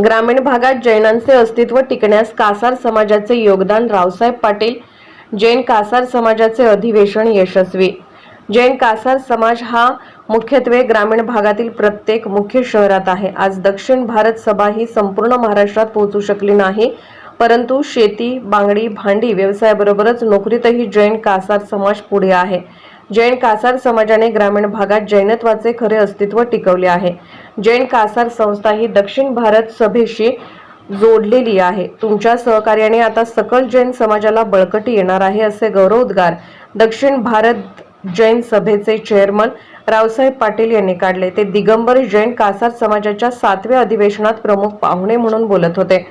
ग्रामीण भागात जैनांचे अस्तित्व टिकण्यास कासार समाजाचे योगदान रावसाहेब पाटील जैन कासार समाजाचे अधिवेशन यशस्वी. जैन कासार समाज हा मुख्यत्वे ग्रामीण भागातील प्रत्येक मुख्य शहरात आहे. आज दक्षिण भारत सभा ही संपूर्ण महाराष्ट्रात पोहोचू शकली नाही परंतु शेती बांगडी भांडी व्यवसायाबरोबरच नोकरीतही जैन कासार समाज पुढे आहे. जैन कासार समाजाने ग्रामीण भागात जैनत्वाचे खरे अस्तित्व टिकवले आहे. जैन कासार संस्था ही दक्षिण भारत सभेशी जोडलेली आहे. तुमच्या सहकार्याने आता सकल जैन समाजाला बळकटी येणार आहे असे गौरवोद्गार दक्षिण भारत जैन सभेचे चेअरमन रावसाहेब पाटील यांनी काढले. ते दिगंबर जैन कासार समाजाच्या सातव्या अधिवेशनात प्रमुख पाहुणे म्हणून बोलत होते.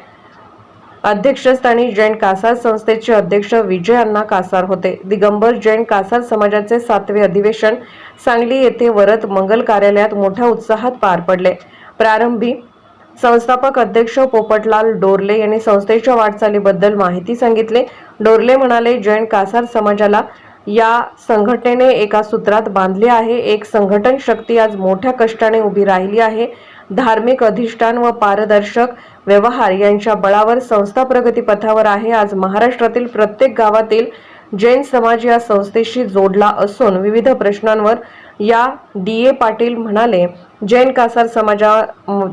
अध्यक्षस्थानी जैन कासार संस्थेचे अध्यक्ष विजय अण्णा कासार होते. दिगंबर जैन कासार समाजाचे सातवे अधिवेशन सांगली येथे वरद मंगल कार्यालयात मोठ्या उत्साहात पार पडले. प्रारंभी संस्थापक अध्यक्ष पोपटलाल डोरले यांनी संस्थेच्या वाटचालीबद्दल माहिती सांगितले. डोरले म्हणाले जैन कासार समाजाला या संघटनेने एका सूत्रात बांधले आहे. एक संघटन शक्ती आज मोठ्या कष्टाने उभी राहिली आहे. धार्मिक अधिष्ठान व पारदर्शक व्यवहार यांच्या बळावर संस्था प्रगतीपथावर आहे. आज महाराष्ट्रातील प्रत्येक गावातील जैन समाज या संस्थेशी जोडला असून विविध प्रश्नांवर या डी ए पाटील म्हणाले जैन कासार समाजा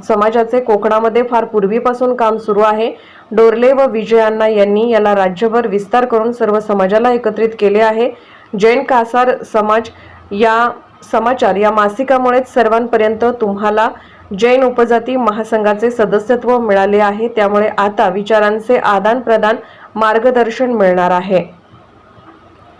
समाजाचे कोकणामध्ये फार पूर्वीपासून काम सुरू आहे. डोरले व विजयांना यांनी याला राज्यभर विस्तार करून सर्व समाजाला एकत्रित केले आहे. जैन कासार समाज या समाचार या मासिकामुळेच सर्वांपर्यंत तुम्हाला जैन उपजाती महासंघाचे सदस्यत्व मिळाले आहे. त्यामुळे आता विचारांचे आदान प्रदान मार्गदर्शन मिळणार आहे.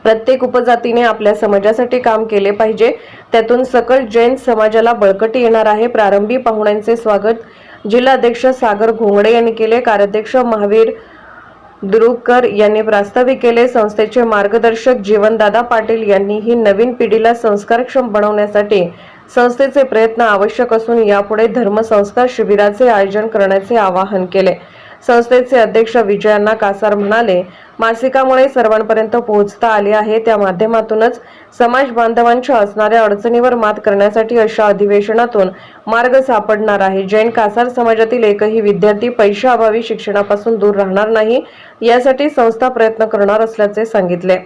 प्रत्येक उपजातीने आपल्या समाजासाठी काम केले पाहिजे. त्यातून सकल जैन समाजाला बळकटी येणार आहे. प्रारंभी पाहुण्यांचे स्वागत जिल्हाध्यक्ष सागर घोंगडे यांनी केले. कार्याध्यक्ष महावीर दुरुकर यांनी प्रास्ताविक केले. संस्थेचे मार्गदर्शक जीवनदादा पाटील यांनी ही नवीन पिढीला संस्कारक्षम बनवण्यासाठी संस्थेचे प्रयत्न आवश्यक असून यापुढे धर्मसंस्कार शिबिराचे आयोजन करण्याचे आवाहन केले. संस्थेचे अध्यक्ष विजयांना कासार म्हणाले मासिकामुळे सर्वांपर्यंत पोहोचता आले आहे. त्या माध्यमातूनच समाज बांधवांच्या असणाऱ्या अडचणीवर मात करण्यासाठी अशा अधिवेशनातून मार्ग सापडणार आहे. जैन कासार समाजातील एकही विद्यार्थी पैशाअभावी शिक्षणापासून दूर राहणार नाही यासाठी संस्था प्रयत्न करणार असल्याचे सांगितले.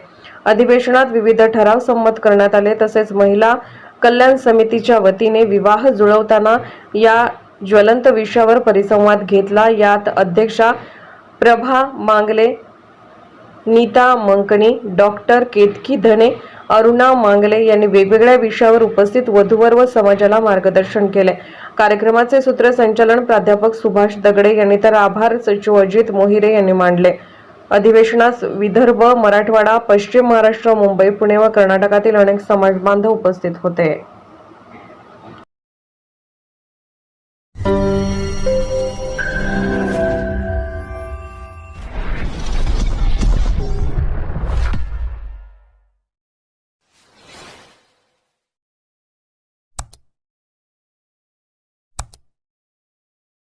अधिवेशनात विविध ठराव संमत करण्यात आले तसेच महिला कल्याण समितीच्या वतीने विवाह जुळवताना या ज्वलंत विषयावर परिसंवाद घेतला. यात अध्यक्षा प्रभा मांगले नीता मंकणी डॉक्टर केतकी धने अरुणा मांगले यांनी वेगवेगळ्या विषयावर उपस्थित वधूवर व समाजाला मार्गदर्शन केले. कार्यक्रमाचे सूत्रसंचालन प्राध्यापक सुभाष दगडे यांनी तर आभार सचिव अजित मोहिरे यांनी मांडले. अधिवेशनास विदर्भ मराठवाडा पश्चिम महाराष्ट्र मुंबई पुणे व कर्नाटकातील अनेक समाज बांधव उपस्थित होते.